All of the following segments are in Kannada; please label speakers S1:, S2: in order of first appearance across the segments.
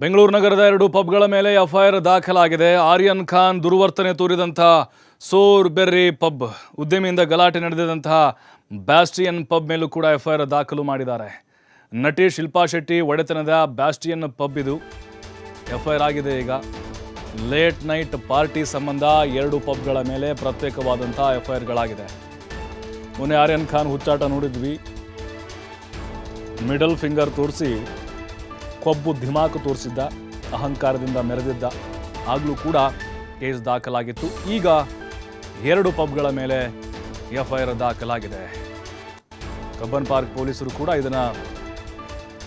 S1: ಬೆಂಗಳೂರು ನಗರದ ಎರಡು ಪಬ್ಗಳ ಮೇಲೆ ಎಫ್ಐಆರ್ ದಾಖಲಾಗಿದೆ. ಆರ್ಯನ್ ಖಾನ್ ದುರ್ವರ್ತನೆ ತೋರಿದಂತಹ ಸೋರ್ ಬೆರ್ರಿ ಪಬ್, ಉದ್ಯಮಿಯಿಂದ ಗಲಾಟೆ ನಡೆದಿದಂತಹ ಬ್ಯಾಸ್ಟಿಯನ್ ಪಬ್ ಮೇಲೂ ಕೂಡ ಎಫ್ಐಆರ್ ದಾಖಲು ಮಾಡಿದ್ದಾರೆ. ನಟಿ ಶಿಲ್ಪಾ ಶೆಟ್ಟಿ ಒಡೆತನದ ಬ್ಯಾಸ್ಟಿಯನ್ ಪಬ್ ಇದು. ಎಫ್ಐಆರ್ ಆಗಿದೆ ಈಗ. ಲೇಟ್ ನೈಟ್ ಪಾರ್ಟಿ ಸಂಬಂಧ ಎರಡು ಪಬ್ಗಳ ಮೇಲೆ ಪ್ರತ್ಯೇಕವಾದಂಥ ಎಫ್ಐಆರ್ಗಳಾಗಿದೆ. ಮೊನ್ನೆ ಆರ್ಯನ್ ಖಾನ್ ಹುಚ್ಚಾಟ ನೋಡಿದ್ವಿ. ಮಿಡಲ್ ಫಿಂಗರ್ ತೋರಿಸಿ ಕೊಬ್ಬು ಧಿಮಾಕು ತೋರಿಸಿದ್ದ, ಅಹಂಕಾರದಿಂದ ಮೆರೆದಿದ್ದ, ಆಗಲೂ ಕೂಡ ಕೇಸ್ ದಾಖಲಾಗಿತ್ತು. ಈಗ ಎರಡು ಪಬ್ಗಳ ಮೇಲೆ ಎಫ್ಐಆರ್ ದಾಖಲಾಗಿದೆ. ಕಬ್ಬನ್ ಪಾರ್ಕ್ ಪೊಲೀಸರು ಕೂಡ ಇದನ್ನು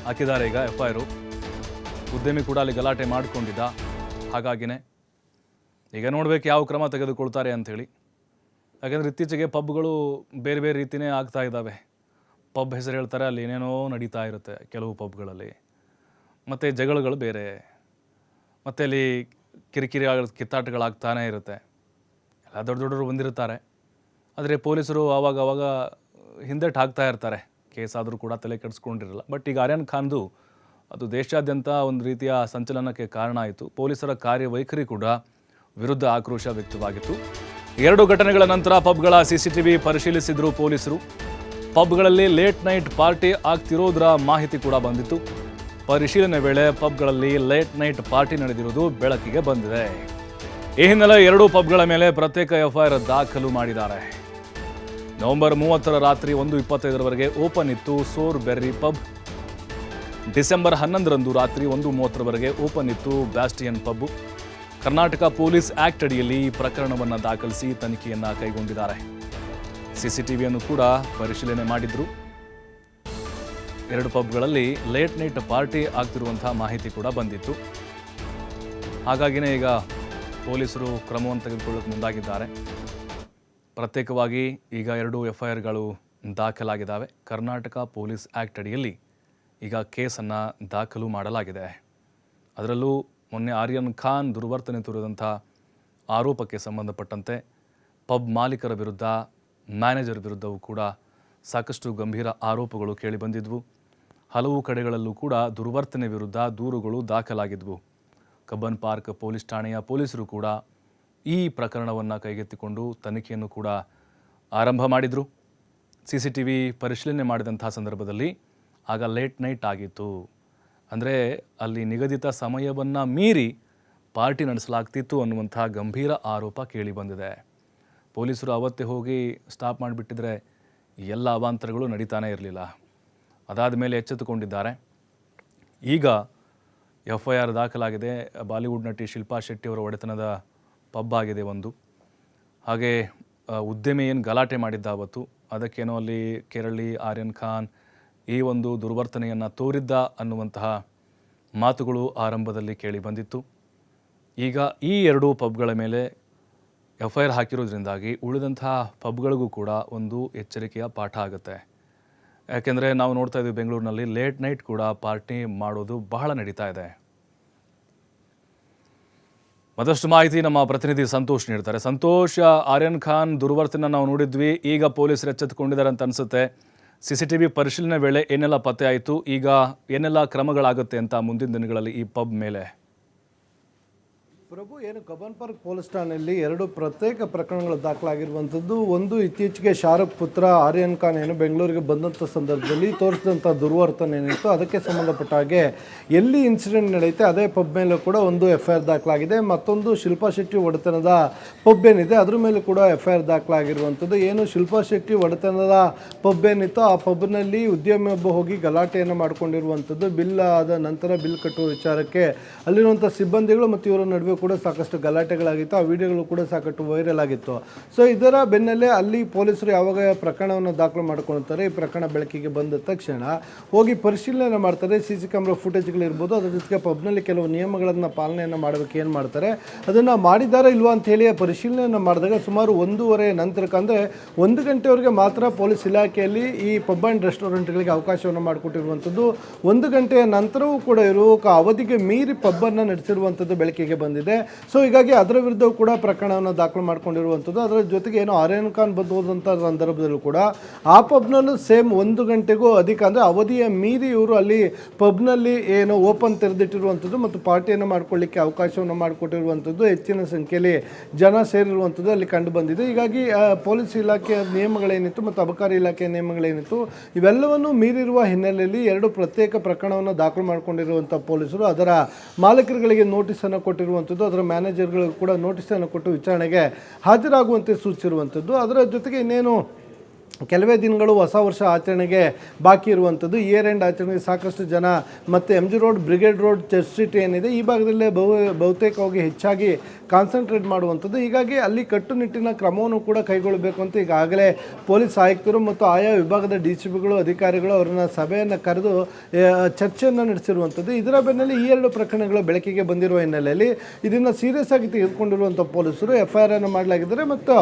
S1: ಹಾಕಿದ್ದಾರೆ ಈಗ ಎಫ್ಐಆರು. ಉದ್ಯಮಿ ಕೂಡ ಅಲ್ಲಿ ಗಲಾಟೆ ಮಾಡಿಕೊಂಡಿದ್ದ. ಹಾಗಾಗಿನೇ ಈಗ ನೋಡಬೇಕು ಯಾವ ಕ್ರಮ ತೆಗೆದುಕೊಳ್ತಾರೆ ಅಂಥೇಳಿ. ಯಾಕೆಂದರೆ ಇತ್ತೀಚೆಗೆ ಪಬ್ಗಳು ಬೇರೆ ಬೇರೆ ರೀತಿಯೇ ಆಗ್ತಾ ಇದ್ದಾವೆ. ಪಬ್ ಹೆಸರು ಹೇಳ್ತಾರೆ, ಅಲ್ಲಿ ಏನೇನೋ ನಡೀತಾ ಇರುತ್ತೆ ಕೆಲವು ಪಬ್ಗಳಲ್ಲಿ. ಮತ್ತು ಜಗಳಗಳು ಬೇರೆ. ಮತ್ತು ಅಲ್ಲಿ ಕಿರಿಕಿರಿ ಆಗ ಕಿತ್ತಾಟಗಳಾಗ್ತಾನೇ ಇರುತ್ತೆ. ಎಲ್ಲ ದೊಡ್ಡ ದೊಡ್ಡರು ಬಂದಿರ್ತಾರೆ ಆದರೆ ಪೊಲೀಸರು ಆವಾಗ ಆವಾಗ ಹಿಂದೆಟ್ಟು ಹಾಕ್ತಾ ಇರ್ತಾರೆ. ಕೇಸ್ ಆದರೂ ಕೂಡ ತಲೆ ಕೆಡಿಸ್ಕೊಂಡಿರಲ್ಲ. ಬಟ್ ಈಗ ಆರ್ಯನ್ ಖಾನ್ದು ಅದು ದೇಶಾದ್ಯಂತ ಒಂದು ರೀತಿಯ ಸಂಚಲನಕ್ಕೆ ಕಾರಣ ಆಯಿತು. ಪೊಲೀಸರ ಕಾರ್ಯವೈಖರಿ ಕೂಡ ವಿರುದ್ಧ ಆಕ್ರೋಶ ವ್ಯಕ್ತವಾಗಿತ್ತು. ಎರಡು ಘಟನೆಗಳ ನಂತರ ಪಬ್ಗಳ ಸಿಸಿಟಿವಿ ಪರಿಶೀಲಿಸಿದ್ರು ಪೊಲೀಸರು. ಪಬ್ಗಳಲ್ಲಿ ಲೇಟ್ ನೈಟ್ ಪಾರ್ಟಿ ಆಗ್ತಿರೋದ್ರ ಮಾಹಿತಿ ಕೂಡ ಬಂದಿತ್ತು. ಪರಿಶೀಲನೆ ವೇಳೆ ಪಬ್ಗಳಲ್ಲಿ ಲೇಟ್ ನೈಟ್ ಪಾರ್ಟಿ ನಡೆದಿರುವುದು ಬೆಳಕಿಗೆ ಬಂದಿದೆ. ಈ ಹಿನ್ನೆಲೆ ಎರಡೂ ಪಬ್ಗಳ ಮೇಲೆ ಪ್ರತ್ಯೇಕ ಎಫ್ಐಆರ್ ದಾಖಲು ಮಾಡಿದ್ದಾರೆ. ನವೆಂಬರ್ ಮೂವತ್ತರ ರಾತ್ರಿ ಒಂದು ಇಪ್ಪತ್ತೈದರವರೆಗೆ ಓಪನ್ ಇತ್ತು ಸೋರ್ ಬೆರ್ರಿ ಪಬ್. ಡಿಸೆಂಬರ್ ಹನ್ನೊಂದರಂದು ರಾತ್ರಿ ಒಂದು ಮೂವತ್ತರವರೆಗೆ ಓಪನ್ ಇತ್ತು Bastian pub. Karnataka police act ಅಡಿಯಲ್ಲಿ ಈ ಪ್ರಕರಣವನ್ನು ದಾಖಲಿಸಿ ತನಿಖೆಯನ್ನು ಕೈಗೊಂಡಿದ್ದಾರೆ. ಸಿಸಿಟಿವಿಯನ್ನು ಕೂಡ ಪರಿಶೀಲನೆ ಮಾಡಿದ್ರು. ಎರಡು ಪಬ್ಗಳಲ್ಲಿ ಲೇಟ್ ನೈಟ್ ಪಾರ್ಟಿ ಆಗ್ತಿರುವಂತಹ ಮಾಹಿತಿ ಕೂಡ ಬಂದಿತ್ತು. ಹಾಗಾಗಿನೇ ಈಗ ಪೊಲೀಸರು ಕ್ರಮವನ್ನು ತೆಗೆದುಕೊಳ್ಳಕ್ಕೆ ಮುಂದಾಗಿದ್ದಾರೆ. ಪ್ರತ್ಯೇಕವಾಗಿ ಈಗ ಎರಡು ಎಫ್ಐಆರ್ಗಳು ದಾಖಲಾಗಿದ್ದಾವೆ. ಕರ್ನಾಟಕ ಪೊಲೀಸ್ ಆ್ಯಕ್ಟ್ ಅಡಿಯಲ್ಲಿ ಈಗ ಕೇಸನ್ನು ದಾಖಲು ಮಾಡಲಾಗಿದೆ. ಅದರಲ್ಲೂ ಮೊನ್ನೆ ಆರ್ಯನ್ ಖಾನ್ ದುರ್ವರ್ತನೆ ತೋರಿದಂಥ ಆರೋಪಕ್ಕೆ ಸಂಬಂಧಪಟ್ಟಂತೆ ಪಬ್ ಮಾಲೀಕರ ವಿರುದ್ಧ ಮ್ಯಾನೇಜರ್ ವಿರುದ್ಧವೂ ಕೂಡ ಸಾಕಷ್ಟು ಗಂಭೀರ ಆರೋಪಗಳು ಕೇಳಿಬಂದಿದ್ವು ಹಲವು ಕಡೆಗಳಲ್ಲೂ ಕೂಡ ದುರ್ವರ್ತನೆ ವಿರುದ್ಧ ದೂರುಗಳು ದಾಖಲಾಗಿದ್ವು. ಕಬ್ಬನ್ ಪಾರ್ಕ್ ಪೊಲೀಸ್ ಠಾಣೆಯ ಪೊಲೀಸರು ಕೂಡ ಈ ಪ್ರಕರಣವನ್ನು ಕೈಗೆತ್ತಿಕೊಂಡು ತನಿಖೆಯನ್ನು ಕೂಡ ಆರಂಭ ಮಾಡಿದರು. ಸಿ ಸಿ ಟಿ ವಿ ಪರಿಶೀಲನೆ ಮಾಡಿದಂಥ ಸಂದರ್ಭದಲ್ಲಿ ಆಗ ಲೇಟ್ ನೈಟ್ ಆಗಿತ್ತು. ಅಂದರೆ ಅಲ್ಲಿ ನಿಗದಿತ ಸಮಯವನ್ನು ಮೀರಿ ಪಾರ್ಟಿ ನಡೆಸಲಾಗ್ತಿತ್ತು ಅನ್ನುವಂಥ ಗಂಭೀರ ಆರೋಪ ಕೇಳಿಬಂದಿದೆ ಪೊಲೀಸರು ಅವತ್ತೇ ಹೋಗಿ ಸ್ಟಾಪ್ ಮಾಡಿಬಿಟ್ಟಿದ್ರೆ ಎಲ್ಲ ಅವಾಂತರಗಳು ನಡೀತಾನೇ ಇರಲಿಲ್ಲ. ಅದಾದ ಮೇಲೆ ಎಚ್ಚೆತ್ತುಕೊಂಡಿದ್ದಾರೆ. ಈಗ ಎಫ್ ಐ ಆರ್ ದಾಖಲಾಗಿದೆ. ಬಾಲಿವುಡ್ ನಟಿ ಶಿಲ್ಪಾ ಶೆಟ್ಟಿ ಅವರ ಒಡೆತನದ ಪಬ್ ಆಗಿದೆ ಒಂದು. ಹಾಗೆ ಉದ್ಯಮಿ ಏನು ಗಲಾಟೆ ಮಾಡಿದ್ದ ಅವತ್ತು ಅದಕ್ಕೇನೋ ಅಲ್ಲಿ ಕೇರಳಿ, ಆರ್ಯನ್ ಖಾನ್ ಈ ಒಂದು ದುರ್ವರ್ತನೆಯನ್ನು ತೋರಿದ್ದ ಅನ್ನುವಂತಹ ಮಾತುಗಳು ಆರಂಭದಲ್ಲಿ ಕೇಳಿ ಬಂದಿತ್ತು. ಈಗ ಈ ಎರಡೂ ಪಬ್ಗಳ ಮೇಲೆ ಎಫ್ ಐ ಆರ್ ಹಾಕಿರೋದ್ರಿಂದಾಗಿ ಉಳಿದಂತಹ ಪಬ್ಗಳಿಗೂ ಕೂಡ ಒಂದು ಎಚ್ಚರಿಕೆಯ ಪಾಠ ಆಗುತ್ತೆ. ಯಾಕೆಂದರೆ ನಾವು ನೋಡ್ತಾ ಇದ್ದೀವಿ ಬೆಂಗಳೂರಿನಲ್ಲಿ ಲೇಟ್ ನೈಟ್ ಕೂಡ ಪಾರ್ಟಿ ಮಾಡೋದು ಬಹಳ ನಡೀತಾ ಇದೆ. ಮತ್ತಷ್ಟು ಮಾಹಿತಿ ನಮ್ಮ ಪ್ರತಿನಿಧಿ ಸಂತೋಷ್ ನೀಡ್ತಾರೆ. ಸಂತೋಷ್, ಆರ್ಯನ್ ಖಾನ್ ದುರ್ವರ್ತನ ನಾವು ನೋಡಿದ್ವಿ. ಈಗ ಪೊಲೀಸರು ಎಚ್ಚೆತ್ತುಕೊಂಡಿದ್ದಾರೆ ಅಂತ ಅನಿಸುತ್ತೆ. ಸಿ ಸಿ ಟಿ ವಿ ಪರಿಶೀಲನೆ ವೇಳೆ ಏನೆಲ್ಲ ಪತ್ತೆ ಆಯಿತು? ಈಗ ಏನೆಲ್ಲ ಕ್ರಮಗಳಾಗುತ್ತೆ ಅಂತ ಮುಂದಿನ ದಿನಗಳಲ್ಲಿ ಈ ಪಬ್ ಮೇಲೆ?
S2: ಪ್ರಭು, ಏನು ಕಬನ್ ಪಾರ್ಕ್ ಪೊಲೀಸ್ ಠಾಣೆಯಲ್ಲಿ ಎರಡು ಪ್ರತ್ಯೇಕ ಪ್ರಕರಣಗಳು ದಾಖಲಾಗಿರುವಂಥದ್ದು. ಒಂದು ಇತ್ತೀಚೆಗೆ ಶಾರುಖ್ ಪುತ್ರ ಆರ್ಯನ್ ಖಾನ್ ಏನು ಬೆಂಗಳೂರಿಗೆ ಬಂದಂಥ ಸಂದರ್ಭದಲ್ಲಿ ತೋರಿಸಿದಂಥ ದುರ್ವರ್ತನೆ ಏನಿತ್ತು ಅದಕ್ಕೆ ಸಂಬಂಧಪಟ್ಟ ಹಾಗೆ ಎಲ್ಲಿ ಇನ್ಸಿಡೆಂಟ್ ನಡೆಯುತ್ತೆ, ಅದೇ ಪಬ್ ಮೇಲೂ ಕೂಡ ಒಂದು ಎಫ್ ಐ ಆರ್ ದಾಖಲಾಗಿದೆ. ಮತ್ತೊಂದು ಶಿಲ್ಪಾ ಶೆಟ್ಟಿ ಒಡೆತನದ ಪಬ್ ಏನಿದೆ, ಅದ್ರ ಮೇಲೂ ಕೂಡ ಎಫ್ ಐ ಆರ್ ದಾಖಲಾಗಿರುವಂಥದ್ದು. ಏನು ಶಿಲ್ಪಾ ಶೆಟ್ಟಿ ಒಡೆತನದ ಪಬ್ ಏನಿತ್ತು ಆ ಪಬ್ನಲ್ಲಿ ಉದ್ಯಮಿಯೊಬ್ಬ ಹೋಗಿ ಗಲಾಟೆಯನ್ನು ಮಾಡಿಕೊಂಡಿರುವಂಥದ್ದು. ಬಿಲ್ ಆದ ನಂತರ ಬಿಲ್ ಕಟ್ಟುವ ವಿಚಾರಕ್ಕೆ ಅಲ್ಲಿರುವಂಥ ಸಿಬ್ಬಂದಿಗಳು ಮತ್ತು ಇವರ ನಡುವೆ ಕೂಡ ಸಾಕಷ್ಟು ಗಲಾಟೆಗಳಾಗಿತ್ತು. ಆ ವಿಡಿಯೋಗಳು ಕೂಡ ಸಾಕಷ್ಟು ವೈರಲ್ ಆಗಿತ್ತು. ಸೊ ಇದರ ಬೆನ್ನಲ್ಲೇ ಅಲ್ಲಿ ಪೊಲೀಸರು ಯಾವಾಗ ಪ್ರಕರಣವನ್ನು ದಾಖಲು ಮಾಡ್ಕೊಳ್ತಾರೆ, ಈ ಪ್ರಕರಣ ಬೆಳಕಿಗೆ ಬಂದ ತಕ್ಷಣ ಹೋಗಿ ಪರಿಶೀಲನೆ ಮಾಡ್ತಾರೆ. ಸಿ ಸಿ ಕ್ಯಾಮ್ರಾ ಫುಟೇಜ್ಗಳಿರ್ಬೋದು ಅದರ ಜೊತೆಗೆ ಪಬ್ನಲ್ಲಿ ಕೆಲವು ನಿಯಮಗಳನ್ನು ಪಾಲನೆಯನ್ನು ಮಾಡಬೇಕು ಏನು ಮಾಡ್ತಾರೆ, ಅದನ್ನು ಮಾಡಿದ್ದಾರೋ ಇಲ್ವಾ ಅಂತ ಹೇಳಿ ಪರಿಶೀಲನೆಯನ್ನು ಮಾಡಿದಾಗ ಸುಮಾರು ಒಂದೂವರೆ ನಂತರಕ್ಕೆ ಅಂದರೆ ಒಂದು ಗಂಟೆವರೆಗೆ ಮಾತ್ರ ಪೊಲೀಸ್ ಇಲಾಖೆಯಲ್ಲಿ ಈ ಪಬ್ ಆ್ಯಂಡ್ ರೆಸ್ಟೋರೆಂಟ್ಗಳಿಗೆ ಅವಕಾಶವನ್ನು ಮಾಡಿಕೊಟ್ಟಿರುವಂಥದ್ದು. ಒಂದು ಗಂಟೆಯ ನಂತರವೂ ಕೂಡ ಇರುವ ಅವಧಿಗೆ ಮೀರಿ ಪಬ್ಬನ್ನು ನಡೆಸಿರುವಂಥದ್ದು ಬೆಳಕಿಗೆ ಬಂದಿದೆ. ಇದೆ. ಸೊ ಹೀಗಾಗಿ ಅದರ ವಿರುದ್ಧ ಕೂಡ ಪ್ರಕರಣವನ್ನು ದಾಖಲು ಮಾಡ್ಕೊಂಡಿರುವಂಥದ್ದು. ಅದರ ಜೊತೆಗೆ ಏನು ಆರ್ಯನ್ ಖಾನ್ ಬಂದು ಹೋದಂಥ ಸಂದರ್ಭದಲ್ಲೂ ಕೂಡ ಆ ಪಬ್ನಲ್ಲೂ ಸೇಮ್ ಒಂದು ಗಂಟೆಗೂ ಅಧಿಕ ಅಂದರೆ ಅವಧಿಯ ಮೀರಿ ಇವರು ಅಲ್ಲಿ ಪಬ್ನಲ್ಲಿ ಏನು ಓಪನ್ ತೆರೆದಿಟ್ಟಿರುವಂಥದ್ದು ಮತ್ತು ಪಾರ್ಟಿಯನ್ನು ಮಾಡಿಕೊಳ್ಳಿಕ್ಕೆ ಅವಕಾಶವನ್ನು ಮಾಡಿಕೊಟ್ಟಿರುವಂಥದ್ದು. ಹೆಚ್ಚಿನ ಸಂಖ್ಯೆಯಲ್ಲಿ ಜನ ಸೇರಿರುವಂಥದ್ದು ಅಲ್ಲಿ ಕಂಡು ಬಂದಿದೆ. ಹೀಗಾಗಿ ಪೊಲೀಸ್ ಇಲಾಖೆಯ ನಿಯಮಗಳೇನಿತ್ತು ಮತ್ತು ಅಬಕಾರಿ ಇಲಾಖೆಯ ನಿಯಮಗಳೇನಿತ್ತು, ಇವೆಲ್ಲವನ್ನು ಮೀರಿರುವ ಹಿನ್ನೆಲೆಯಲ್ಲಿ ಎರಡು ಪ್ರತ್ಯೇಕ ಪ್ರಕರಣವನ್ನು ದಾಖಲು ಮಾಡಿಕೊಂಡಿರುವಂಥ ಪೊಲೀಸರು ಅದರ ಮಾಲೀಕರುಗಳಿಗೆ ನೋಟಿಸನ್ನು ಕೊಟ್ಟಿರುವಂಥದ್ದು. ಅದರ ಮ್ಯಾನೇಜರ್ಗಳಿಗೂ ಕೂಡ ನೋಟಿಸನ್ನು ಕೊಟ್ಟು ವಿಚಾರಣೆಗೆ ಹಾಜರಾಗುವಂತೆ ಸೂಚಿಸಿರುವಂಥದ್ದು. ಅದರ ಜೊತೆಗೆ ಇನ್ನೇನು ಕೆಲವೇ ದಿನಗಳು ಹೊಸ ವರ್ಷ ಆಚರಣೆಗೆ ಬಾಕಿ ಇರುವಂಥದ್ದು. ಇಯರ್ ಎಂಡ್ ಆಚರಣೆಗೆ ಸಾಕಷ್ಟು ಜನ ಮತ್ತು M G road Brigade road church street ಏನಿದೆ, ಈ ಭಾಗದಲ್ಲೇ ಬಹು, ಬಹುತೇಕವಾಗಿ ಹೆಚ್ಚಾಗಿ ಕಾನ್ಸಂಟ್ರೇಟ್ ಮಾಡುವಂಥದ್ದು. ಹೀಗಾಗಿ ಅಲ್ಲಿ ಕಟ್ಟುನಿಟ್ಟಿನ ಕ್ರಮವನ್ನು ಕೂಡ ಕೈಗೊಳ್ಳಬೇಕು ಅಂತ ಈಗಾಗಲೇ ಪೊಲೀಸ್ ಆಯುಕ್ತರು ಮತ್ತು ಆಯಾ ವಿಭಾಗದ ಡಿ ಸಿ ಪಿಗಳು ಅಧಿಕಾರಿಗಳು ಅವರನ್ನ ಸಭೆಯನ್ನು ಕರೆದು ಚರ್ಚೆಯನ್ನು ನಡೆಸಿರುವಂಥದ್ದು. ಇದರ ಬೆನ್ನಲ್ಲಿ ಈ ಎರಡು ಪ್ರಕರಣಗಳು ಬೆಳಕಿಗೆ ಬಂದಿರುವ ಹಿನ್ನೆಲೆಯಲ್ಲಿ ಇದನ್ನು ಸೀರಿಯಸ್ ಆಗಿ ತೆಗೆದುಕೊಂಡಿರುವಂಥ ಪೊಲೀಸರು ಎಫ್ ಐ ಮಾಡಲಾಗಿದ್ದಾರೆ. ಮತ್ತು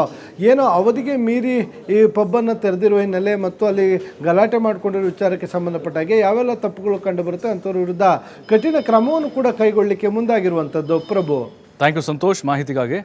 S2: ಏನೋ ಅವಧಿಗೆ ಮೀರಿ ಈ ಪಬ್ಬನ್ನು ತೆರೆದಿರುವ ಹಿನ್ನೆಲೆ ಮತ್ತು ಅಲ್ಲಿ ಗಲಾಟೆ ಮಾಡಿಕೊಂಡಿರುವ ವಿಚಾರಕ್ಕೆ ಸಂಬಂಧಪಟ್ಟ ಹಾಗೆ ಯಾವೆಲ್ಲ ತಪ್ಪುಗಳು ಕಂಡುಬರುತ್ತೆ ಅಂಥವ್ರ ವಿರುದ್ಧ ಕಠಿಣ ಕ್ರಮವನ್ನು ಕೂಡ ಕೈಗೊಳ್ಳಲಿಕ್ಕೆ ಮುಂದಾಗಿರುವಂಥದ್ದು. ಪ್ರಭು.
S1: ಥ್ಯಾಂಕ್ ಯು ಸಂತೋಷ್ ಮಾಹಿತಿಗಾಗಿ.